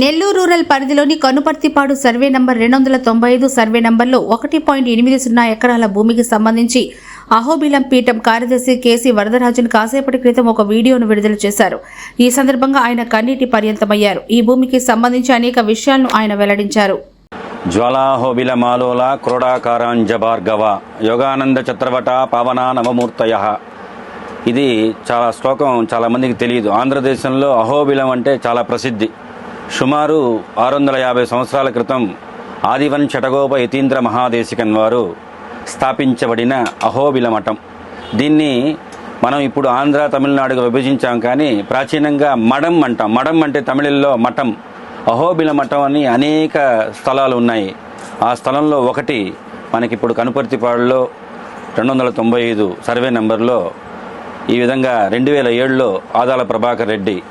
Nellore rural పరిధిలోని Kanuparthipadu survey number రెండు వందల తొంభై ఐదు సర్వే నంబర్లో ఒకటి పాయింట్ ఎనిమిది సున్నా ఎకరాల భూమికి సంబంధించి అహోబిలం పీఠం కార్యదర్శి కేసీ వరదరాజన్ కాసేపటి క్రితం ఒక వీడియోను విడుదల చేశారు. ఈ సందర్భంగా ఆయన కన్నీటి పర్యంతమయ్యారు. ఈ భూమికి సంబంధించి అనేక విషయాలను ఆయన వెల్లడించారు. జ్వాలాహోబిల మాలోల క్రోడాకారాంజభార్గవ యోగానంద చత్రవట పావన నవమూర్తయ. ఇది చాలా శ్లోకం చాలా మందికి తెలియదు. ఆంధ్రదేశంలో అహోబిలం అంటే చాలా ప్రసిద్ధి. సుమారు ఆరు వందల యాభై సంవత్సరాల క్రితం ఆదివన్ చటగోప యతీంద్ర మహాదేశికన్ వారు స్థాపించబడిన అహోబిల మఠం. దీన్ని మనం ఇప్పుడు ఆంధ్ర తమిళనాడుగా విభజించాం కానీ ప్రాచీనంగా మడం అంటాం. మడం అంటే తమిళల్లో మఠం. అహోబిల మఠం అని అనేక స్థలాలు ఉన్నాయి. ఆ స్థలంలో ఒకటి మనకిప్పుడు కనుపర్తిపాడులో రెండు వందల తొంభై ఐదు సర్వే నెంబర్లో ఈ విధంగా రెండు వేల ఏడులో ఆదాల ప్రభాకర్ రెడ్డి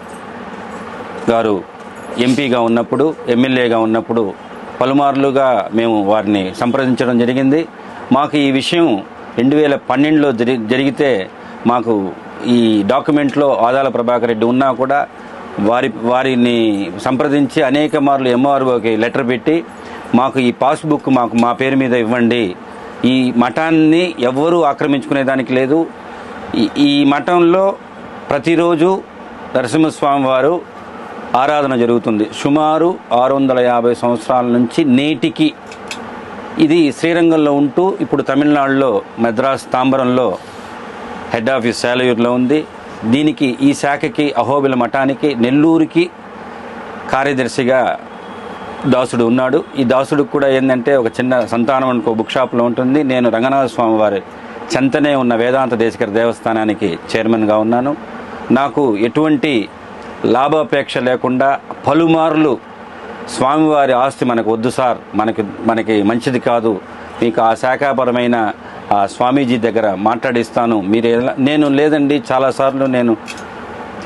గారు ఎంపీగా ఉన్నప్పుడు ఎమ్మెల్యేగా ఉన్నప్పుడు పలుమార్లుగా మేము వారిని సంప్రదించడం జరిగింది. మాకు ఈ విషయం రెండు వేల పన్నెండులో జరి జరిగితే మాకు ఈ డాక్యుమెంట్లో ఆదాల ప్రభాకర్ రెడ్డి ఉన్నా కూడా వారి వారిని సంప్రదించి అనేక మార్లు ఎంఆర్ఓకి లెటర్ పెట్టి మాకు ఈ పాస్బుక్ మాకు మా పేరు మీద ఇవ్వండి. ఈ మఠాన్ని ఎవ్వరూ ఆక్రమించుకునేదానికి లేదు. ఈ- ఈ మఠంలో ప్రతిరోజు నరసింహస్వామి వారు ఆరాధన జరుగుతుంది. సుమారు ఆరు వందల యాభై సంవత్సరాల నుంచి నేటికి ఇది శ్రీరంగంలో ఉంటూ ఇప్పుడు తమిళనాడులో మద్రాస్ తాంబరంలో హెడ్ ఆఫీస్ శాలయూర్లో ఉంది. దీనికి ఈ శాఖకి అహోబిల మఠానికి నెల్లూరుకి కార్యదర్శిగా దాసుడు ఉన్నాడు. ఈ దాసుడికి కూడా ఏంటంటే ఒక చిన్న సంతానం అనుకో బుక్ షాప్లో ఉంటుంది. నేను రంగనాథ స్వామి వారి చెంతనే ఉన్న వేదాంత దేశకర దేవస్థానానికి చైర్మన్గా ఉన్నాను. నాకు ఎటువంటి లాభాపేక్ష లేకుండా పలుమార్లు స్వామివారి ఆస్తి మనకు వద్దు సార్. మనకి మనకి మంచిది కాదు. మీకు ఆ శాఖాపరమైన ఆ స్వామీజీ దగ్గర మాట్లాడిస్తాను. మీరు నేను లేదండి చాలాసార్లు నేను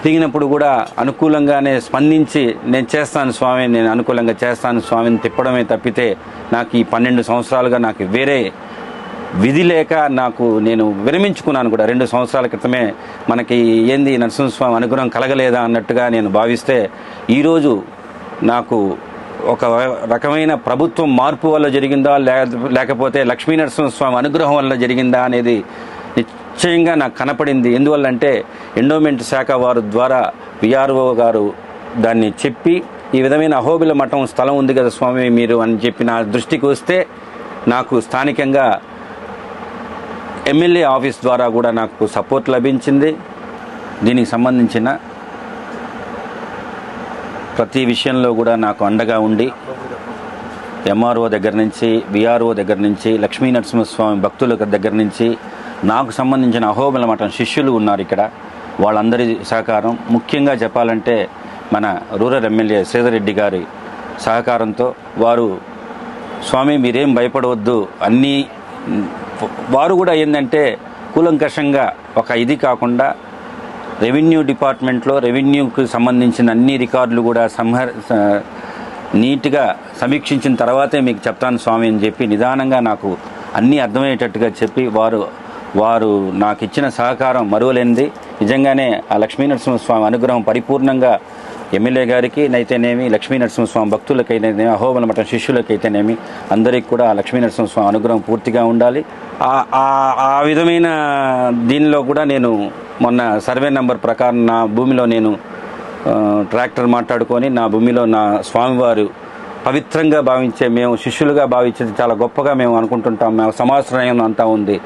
దిగినప్పుడు కూడా అనుకూలంగానే స్పందించి నేను చేస్తాను స్వామి నేను అనుకూలంగా చేస్తాను స్వామిని తిప్పడమే తప్పితే నాకు ఈ పన్నెండు సంవత్సరాలుగా నాకు వేరే విధి లేక నాకు నేను విరమించుకున్నాను కూడా. రెండు సంవత్సరాల క్రితమే మనకి ఏంది నరసింహస్వామి అనుగ్రహం కలగలేదా అన్నట్టుగా నేను భావిస్తే ఈరోజు నాకు ఒక రకమైన ప్రభుత్వం మార్పు వల్ల జరిగిందా లేకపోతే లక్ష్మీ నరసింహస్వామి అనుగ్రహం వల్ల జరిగిందా అనేది నిశ్చయంగా నాకు కనపడింది. ఎందువల్లంటే ఎండోమెంట్ శాఖ వారు ద్వారా విఆర్ఓ గారు దాన్ని చెప్పి ఈ విధమైన అహోబిల మఠం స్థలం ఉంది కదా స్వామి మీరు అని చెప్పి నా దృష్టికి వస్తే నాకు స్థానికంగా ఎమ్మెల్యే ఆఫీస్ ద్వారా కూడా నాకు సపోర్ట్ లభించింది. దీనికి సంబంధించిన ప్రతి విషయంలో కూడా నాకు అండగా ఉండి ఎంఆర్ఓ దగ్గర నుంచి విఆర్ఓ దగ్గర నుంచి లక్ష్మీ నరసింహస్వామి భక్తుల దగ్గర నుంచి నాకు సంబంధించిన అహోబల మఠం శిష్యులు ఉన్నారు ఇక్కడ. వాళ్ళందరి సహకారం. ముఖ్యంగా చెప్పాలంటే మన రూరల్ ఎమ్మెల్యే శ్రీధర్ గారి సహకారంతో వారు స్వామి మీరేం భయపడవద్దు. అన్నీ వారు కూడా ఏంటంటే కూలంకషంగా ఒక ఇది కాకుండా రెవెన్యూ డిపార్ట్మెంట్లో రెవెన్యూకి సంబంధించిన అన్ని రికార్డులు కూడా సంహర్ నీట్గా సమీక్షించిన తర్వాతే మీకు చెప్తాను స్వామి అని చెప్పి నిదానంగా నాకు అన్నీ అర్థమయ్యేటట్టుగా చెప్పి వారు వారు నాకు ఇచ్చిన సహకారం మరువలేనిది. నిజంగానే ఆ లక్ష్మీనరసింహస్వామి అనుగ్రహం పరిపూర్ణంగా ఎమ్మెల్యే గారికి అయితేనేమి లక్ష్మీ నరసింహస్వామి భక్తులకైతేనేమి అహోబల మఠం శిష్యులకైతేనేమి అందరికీ కూడా ఆ లక్ష్మీ నరసింహస్వామి అనుగ్రహం పూర్తిగా ఉండాలి. ఆ- ఆ- విధమైన దీనిలో కూడా నేను మొన్న సర్వే నెంబర్ ప్రకారం నా భూమిలో నేను ట్రాక్టర్ మాట్లాడుకొని నా భూమిలో నా స్వామివారు పవిత్రంగా భావించే మేము శిష్యులుగా భావించేది చాలా గొప్పగా మేము అనుకుంటుంటాం. మేము సమాశ్రయం అంతా ఉంది.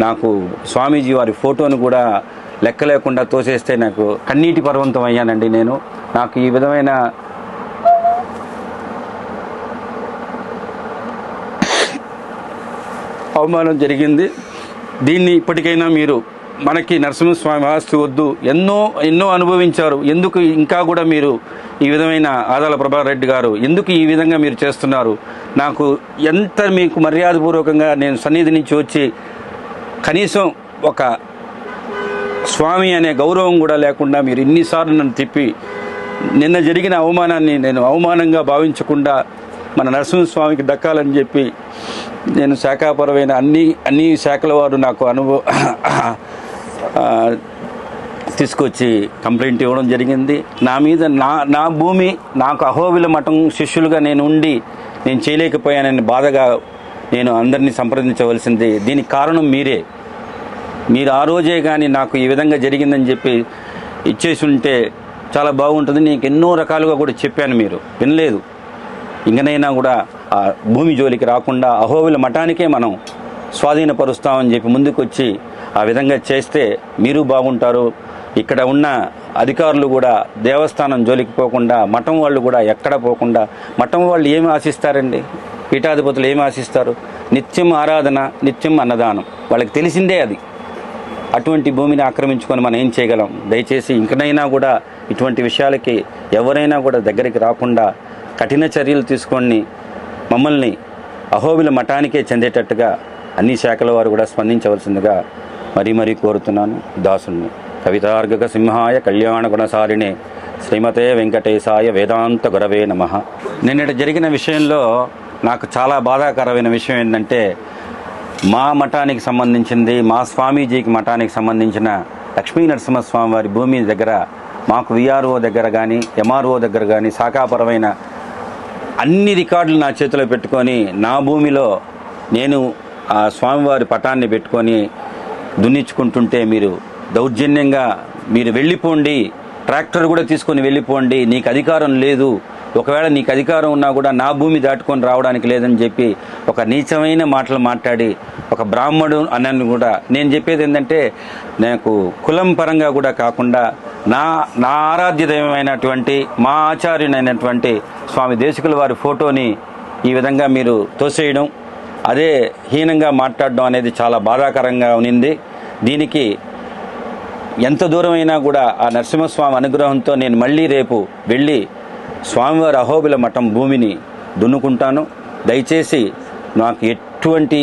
నాకు స్వామీజీ వారి ఫోటోను కూడా లెక్క లేకుండా తోసేస్తే నాకు కన్నీటి పర్వంతం అయ్యానండి నేను. నాకు ఈ విధమైన అవమానం జరిగింది. దీన్ని ఇప్పటికైనా మీరు మనకి నరసింహస్వామి ఆస్తి వద్దు. ఎన్నో ఎన్నో అనుభవించారు. ఎందుకు ఇంకా కూడా మీరు ఈ విధమైన ఆదాల ప్రభారెడ్డి గారు ఎందుకు ఈ విధంగా మీరు చేస్తున్నారు? నాకు ఎంత మీకు మర్యాదపూర్వకంగా నేను సన్నిధి నుంచి వచ్చి కనీసం ఒక స్వామి అనే గౌరవం కూడా లేకుండా మీరు ఇన్నిసార్లు నన్ను తిప్పి నిన్న జరిగిన అవమానాన్ని నేను అవమానంగా భావించకుండా మన నరసింహస్వామికి దక్కాలని చెప్పి నేను శాఖాపరమైన అన్ని అన్ని శాఖల వారు నాకు అనుభవ తీసుకొచ్చి కంప్లైంట్ ఇవ్వడం జరిగింది. నా మీద నా నా భూమి నాకు అహోబిల మఠం శిష్యులుగా నేను ఉండి నేను చేయలేకపోయానని బాధగా నేను అందరినీ సంప్రదించవలసింది. దీనికి కారణం మీరే. మీరు ఆ రోజే కానీ నాకు ఈ విధంగా జరిగిందని చెప్పి ఇచ్చేసి ఉంటే చాలా బాగుంటుంది. నీకు ఎన్నో రకాలుగా కూడా చెప్పాను మీరు. వినలేదు. ఇంకనైనా కూడా ఆ భూమి జోలికి రాకుండా అహోబుల మఠానికే మనం స్వాధీనపరుస్తామని చెప్పి ముందుకొచ్చి ఆ విధంగా చేస్తే మీరు బాగుంటారు. ఇక్కడ ఉన్న అధికారులు కూడా దేవస్థానం జోలికి పోకుండా మఠం వాళ్ళు కూడా ఎక్కడ పోకుండా మఠం వాళ్ళు ఏమి ఆశిస్తారండి? పీఠాధిపతులు ఏమి ఆశిస్తారు? నిత్యం ఆరాధన నిత్యం అన్నదానం. వాళ్ళకి తెలిసిందే అది. అటువంటి భూమిని ఆక్రమించుకొని మనం ఏం చేయగలం? దయచేసి ఇంకనైనా కూడా ఇటువంటి విషయాలకి ఎవరైనా కూడా దగ్గరికి రాకుండా కఠిన చర్యలు తీసుకొని మమ్మల్ని అహోబిల మఠానికే చెందేటట్టుగా అన్ని శాఖల వారు కూడా స్పందించవలసిందిగా మరీ మరీ కోరుతున్నాను. దాసుని కవితార్గక సింహాయ కళ్యాణ గుణసారిణే శ్రీమతే వెంకటేశాయ వేదాంత గురవే నమ. నిన్నటి జరిగిన విషయంలో నాకు చాలా బాధాకరమైన విషయం ఏంటంటే మా మఠానికి సంబంధించింది మా స్వామీజీకి మఠానికి సంబంధించిన లక్ష్మీ నరసింహస్వామి వారి భూమి దగ్గర మాకు విఆర్ఓ దగ్గర కానీ ఎంఆర్ఓ దగ్గర కానీ శాఖాపరమైన అన్ని రికార్డులు నా చేతిలో పెట్టుకొని నా భూమిలో నేను ఆ స్వామివారి పటాన్ని పెట్టుకొని దున్నించుకుంటుంటే మీరు దౌర్జన్యంగా మీరు వెళ్ళిపోండి ట్రాక్టర్ కూడా తీసుకొని వెళ్ళిపోండి నీకు అధికారం లేదు ఒకవేళ నీకు అధికారం ఉన్నా కూడా నా భూమి దాటుకొని రావడానికి లేదని చెప్పి ఒక నీచమైన మాటలు మాట్లాడి ఒక బ్రాహ్మడు అన్నని కూడా నేను చెప్పేది ఏంటంటే నాకు కులం పరంగా కూడా కాకుండా నా నా ఆరాధ్య దైవమైనటువంటి మా ఆచార్యునైనటువంటి స్వామి దేశకుల వారి ఫోటోని ఈ విధంగా మీరు తోసేయడం అదే హీనంగా మాట్లాడడం అనేది చాలా బాధాకరంగా ఉన్నింది. దీనికి ఎంత దూరమైనా కూడా ఆ నరసింహస్వామి అనుగ్రహంతో నేను మళ్ళీ రేపు వెళ్ళి స్వామివారి అహోబిల మఠం భూమిని దున్నుకుంటాను. దయచేసి నాకు ఎటువంటి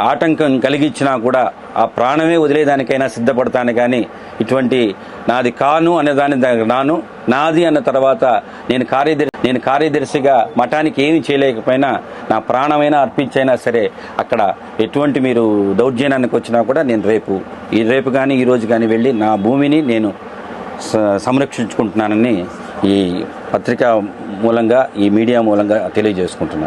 ఆటంకం కలిగించినా కూడా ఆ ప్రాణమే వదిలేదానికైనా సిద్ధపడతాను కానీ ఇటువంటి నాది కాను అనేదాని దగ్గర నాను. నాది అన్న తర్వాత నేను కార్యదర్శి నేను కార్యదర్శిగా మఠానికి ఏమి చేయలేకపోయినా నా ప్రాణమైనా అర్పించైనా సరే అక్కడ ఎటువంటి మీరు దౌర్జన్యానికి వచ్చినా కూడా నేను రేపు ఈ రేపు కానీ ఈరోజు కానీ వెళ్ళి నా భూమిని నేను స- సంరక్షించుకుంటున్నానని ఈ పత్రిక మూలంగా ఈ మీడియా మూలంగా తెలియజేసుకుంటున్నాను.